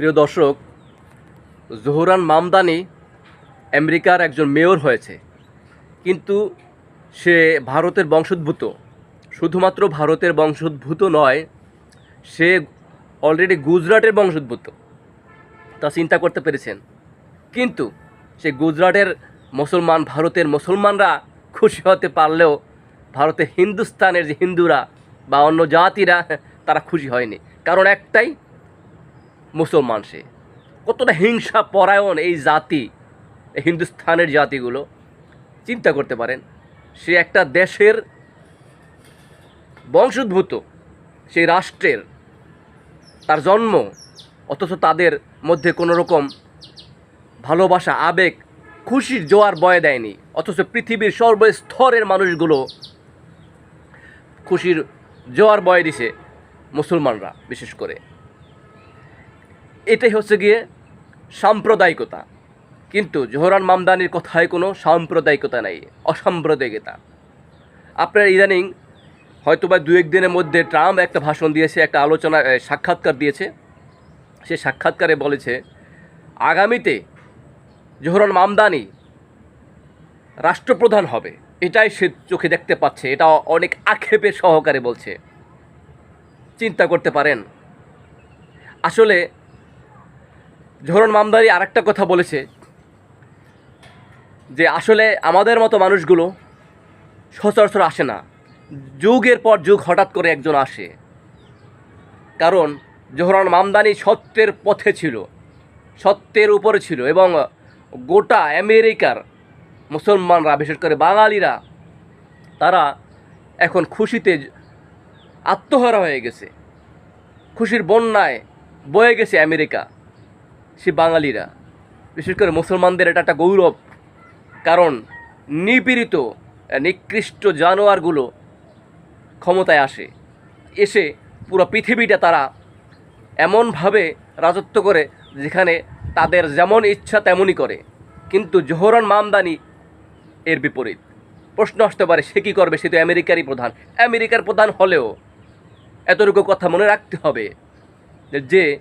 প্রিয় দর্শক, জোহরান মামদানি আমেরিকার একজন মেয়র হয়েছে। কিন্তু সে ভারতের বংশোদ্ভূত। শুধুমাত্র ভারতের বংশোদ্ভূত নয়, সে অলরেডি গুজরাটের বংশোদ্ভূত। তা চিন্তা করতে পেরেছেন। কিন্তু সে গুজরাটের মুসলমান, ভারতের মুসলমানরা খুশি হতে পারলেও ভারতে হিন্দুস্তানের যে হিন্দুরা বা অন্য জাতিরা, তারা খুশি হয়নি। কারণ একটাই মুসলমান সে। কতটা হিংসা পরায়ণ এই জাতি হিন্দুস্থানের জাতিগুলো। চিন্তা করতে পারেন, সে একটা দেশের বংশোদ্ভূত, সেই রাষ্ট্রের তার জন্ম, অথচ তাদের মধ্যে কোনো রকম ভালোবাসা, আবেগ, খুশির জোয়ার বয়ে দেয়নি। অথচ পৃথিবীর সর্বস্তরের মানুষগুলো খুশির জোয়ার বয়ে দিছে মুসলমানরা, বিশেষ করে। এটাই হচ্ছে গিয়ে সাম্প্রদায়িকতা। কিন্তু জোহরান মামদানির কথায় কোনো সাম্প্রদায়িকতা নেই, অসাম্প্রদায়িকতা। আপনার ইদানিং হয়তো বা দু একদিনের মধ্যে ট্রাম্প একটা ভাষণ দিয়েছে, একটা আলোচনা সাক্ষাৎকার দিয়েছে। সে সাক্ষাৎকারে বলেছে, আগামীতে জোহরান মামদানি রাষ্ট্রপ্রধান হবে। এটাই সে চোখে দেখতে পাচ্ছে, এটা অনেক আক্ষেপের সহকারে বলছে। চিন্তা করতে পারেন। আসলে জোহরান মামদানি আরেকটা কথা বলেছে যে আসলে আমাদের মতো মানুষগুলো সচরাচর আসে না। যুগের পর যুগ হঠাৎ করে একজন আসে। কারণ জোহরান মামদানি সত্যের পথে ছিল, সত্যের উপরে ছিল এবং গোটা আমেরিকার মুসলমানরা, বিশেষ করে বাঙালিরা, তারা এখন খুশিতে আত্মহারা হয়ে গেছে। খুশির বন্যায় বয়ে গেছে আমেরিকা। সে বাঙালিরা। বিশেষ করে মুসলমানদের এটা একটা গৌরব। কারণ নিপীড়িত, নিকৃষ্ট জানোয়ারগুলো ক্ষমতায় আসে। এসে পুরো পৃথিবীটা তারা এমনভাবে রাজত্ব করে, যেখানে তাদের যেমন ইচ্ছা তেমনই করে। কিন্তু জোহরান মামদানি এর বিপরীত। প্রশ্ন আসতে পারে, সে কী করবে? সে তো আমেরিকারই প্রধান। আমেরিকার প্রধান হলেও এতটুকু কথা মনে রাখতে হবে যে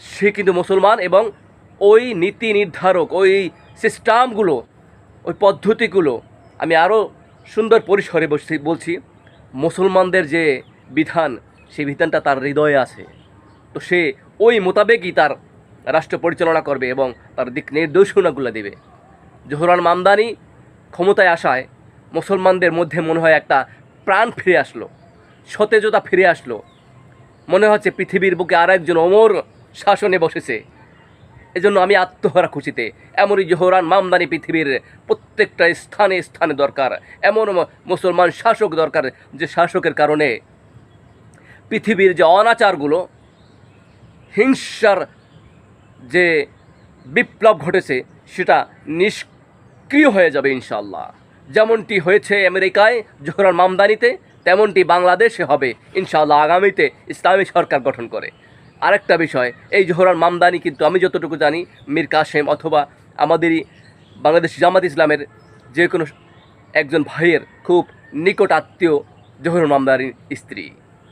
সে কিন্তু মুসলমান এবং ওই নীতি নির্ধারক, ওই সিস্টেমগুলো, ওই পদ্ধতিগুলো আমি আরও সুন্দর পরিসরে বসছি, বলছি, মুসলমানদের যে বিধান, সেই বিধানটা তার হৃদয়ে আছে। তো সে ওই মোতাবেকই তার রাষ্ট্র পরিচালনা করবে এবং তার দিক নির্দেশনাগুলো দেবে। জোহরান মামদানি ক্ষমতায় আসায় মুসলমানদের মধ্যে মনে হয় একটা প্রাণ ফিরে আসলো, সতেজতা ফিরে আসলো। মনে হচ্ছে পৃথিবীর বুকে আর একজন অমর শাসনে বসেছে। এজন্য আমি আত্মহারা খুশিতে। এমনই জোহরান মামদানি পৃথিবীর প্রত্যেকটা স্থানে স্থানে দরকার। এমন মুসলমান শাসক দরকার যে শাসকের কারণে পৃথিবীর যে অনাচারগুলো, হিংসার যে বিপ্লব ঘটেছে, সেটা নিষ্ক্রিয় হয়ে যাবে ইনশাল্লাহ যেমনটি হয়েছে আমেরিকায় জোহরান মামদানিতে, তেমনটি বাংলাদেশে হবে ইনশাআল্লাহ আগামীতে ইসলামী সরকার গঠন করে। আরেকটা বিষয়, এই জোহরান মামদানি কিন্তু আমি যতটুকু জানি, মীর কাসেম অথবা আমাদেরই বাংলাদেশ জামাত ইসলামের যে কোনো একজন ভাইয়ের খুব নিকট আত্মীয় জোহরান মামদানির স্ত্রী।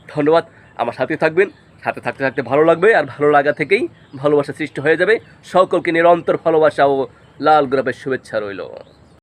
ধন্যবাদ, আমার সাথে থাকবেন, সাথে থাকতে থাকতে ভালো লাগবে আর ভালো লাগা থেকেই ভালোবাসা সৃষ্টি হয়ে যাবে। সকলকে নিরন্তর ভালোবাসা ও লাল গোলাপের শুভেচ্ছা রইল।